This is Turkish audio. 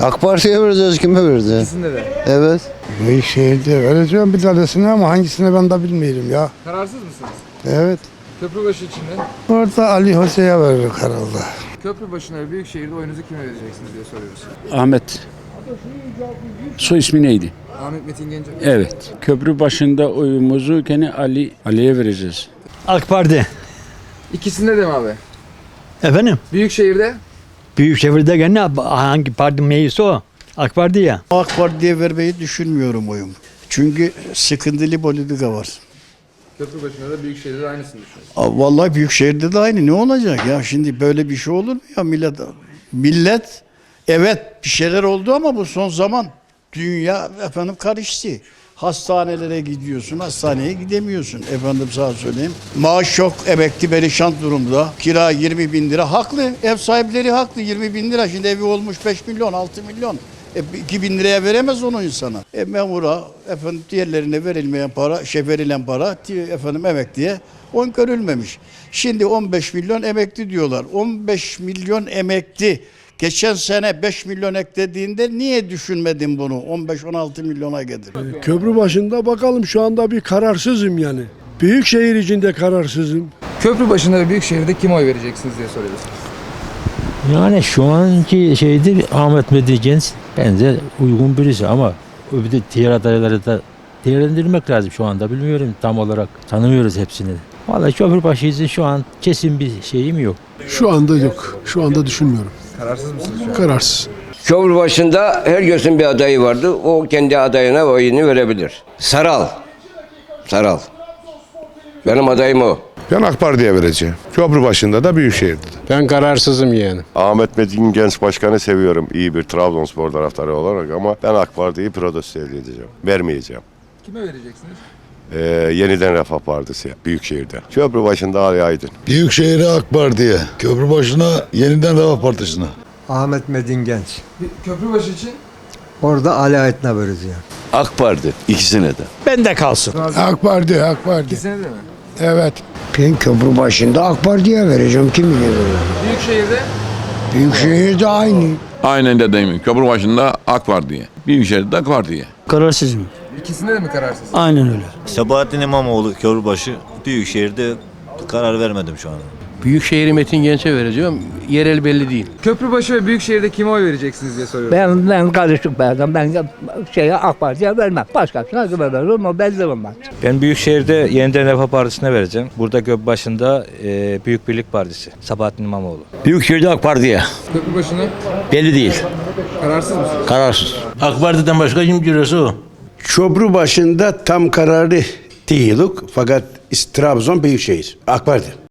AK Parti'ye vereceğiz kime vereceğiz? İkisinde de. Evet. Büyükşehir'de vereceğim bir tanesini ama hangisini ben de bilmiyorum ya. Kararsız mısınız? Evet. Köprübaşı için de. Orada Ali Hosse'ye verir herhalde. Köprübaşı'na ve Büyükşehir'de oyunuzu kime vereceksiniz diye soruyoruz. Ahmet. Soy ismi neydi? Ahmet Metin Gencer. Evet. Köprü başında oyumuzu gene Ali Ali'ye vereceğiz. AK Parti. İkisinde de mi abi? Efendim? Büyükşehir'de Büyükşehir'de gene hangi parti meclisi o? AK Parti ya. AK Parti'ye vermeyi düşünmüyorum oyum. Çünkü sıkıntılı politika var. Köprübaşı'nda da Büyükşehir'de de aynısını düşünüyoruz. Aa, Vallahi Büyükşehir'de de aynı. Ne olacak ya? Şimdi böyle bir şey olur mu ya millet? Millet evet bir şeyler oldu ama bu son zaman dünya efendim karıştı. Hastanelere gidiyorsun, hastaneye gidemiyorsun. Efendim sana söyleyeyim. Maaş yok, emekli perişan durumda. Kira 20 bin lira. Haklı, ev sahipleri haklı. 20 bin lira. Şimdi evi olmuş 5 milyon, 6 milyon. E, 2 bin liraya veremez onu insana. E, memura, efendim diğerlerine verilmeyen para, şey verilen para, di- efendim emekliye on görülmemiş. Şimdi 15 milyon emekli diyorlar. 15 milyon emekli. Geçen sene 5 milyon eklediğinde niye düşünmedin bunu? 15-16 milyona gelir. Köprü başında bakalım şu anda bir kararsızım yani. Büyükşehir içinde kararsızım. Köprübaşı'nda ve Büyükşehir'de kime oy vereceksiniz diye soruyoruz. Yani şu anki şeyde Ahmet Medi Genç bence uygun birisi ama bir de diğer adayları da değerlendirmek lazım şu anda. Bilmiyorum tam olarak tanımıyoruz hepsini. Vallahi Köprübaşı için şu an kesin bir şeyim yok. Şu anda yok. Şu anda düşünmüyorum. Kararsız mısınız şu an? Kararsız. Köprü başında herkesin bir adayı vardı. O kendi adayına oyunu verebilir. Saral. Saral. Benim adayım o. Ben AK Parti'ye vereceğim. Köprü başında da Büyükşehir'de. Ben kararsızım yani. Ahmet Metin Genç Başkan'ı seviyorum iyi bir Trabzonspor taraftarı olarak ama ben AK Parti'yi protesto edeceğim. Vermeyeceğim. Kime vereceksiniz? Ee, yeniden Refah Partisi Büyükşehir'de. Köprü başında Ali Aydın. Büyükşehir'e AK Parti'ye. Köprü başına yeniden Refah Partisi'ne. Ahmet Medin Genç. Bir Köprübaşı için Orada Ali Ayet'ne vereceğim. AK Parti. ikisine de. Bende kalsın. razı. AK Parti, AK Parti. İkisinde de mi? Evet. Ben köprü başında AK Parti'ye vereceğim. Kimi vereceğim? Büyükşehir'de Büyükşehir'de aynı. Aynen dediğim köprü başında AK Parti'ye. Büyükşehir'de AK Parti'ye. Kararsızım. İkisinde de mi kararsız? Aynen öyle. Sebahattin İmamoğlu Köprübaşı. Büyükşehir'de karar vermedim şu an. Büyükşehir'i Metin Genç'e vereceğim. Yerel belli değil. Köprübaşı ve Büyükşehir'de kime oy vereceksiniz diye soruyorum. Ben ben karışık bir adam. Ben şeye AK Parti'ye vermem. Başkasına kime veririm o belli olmaz. Ben Büyükşehir'de yeniden Refah Partisi'ne vereceğim. Burada Gökbaşı'nda e, Büyük Birlik Partisi. Sabahattin İmamoğlu. Büyükşehir'de AK Parti'ye. Köprübaşı'na Belli değil. kararsız mısınız? Kararsız. AK Parti'den başka kim görüyorsa o. Köprü başında tam kararı değilik fakat Trabzon Büyükşehir. AK Parti.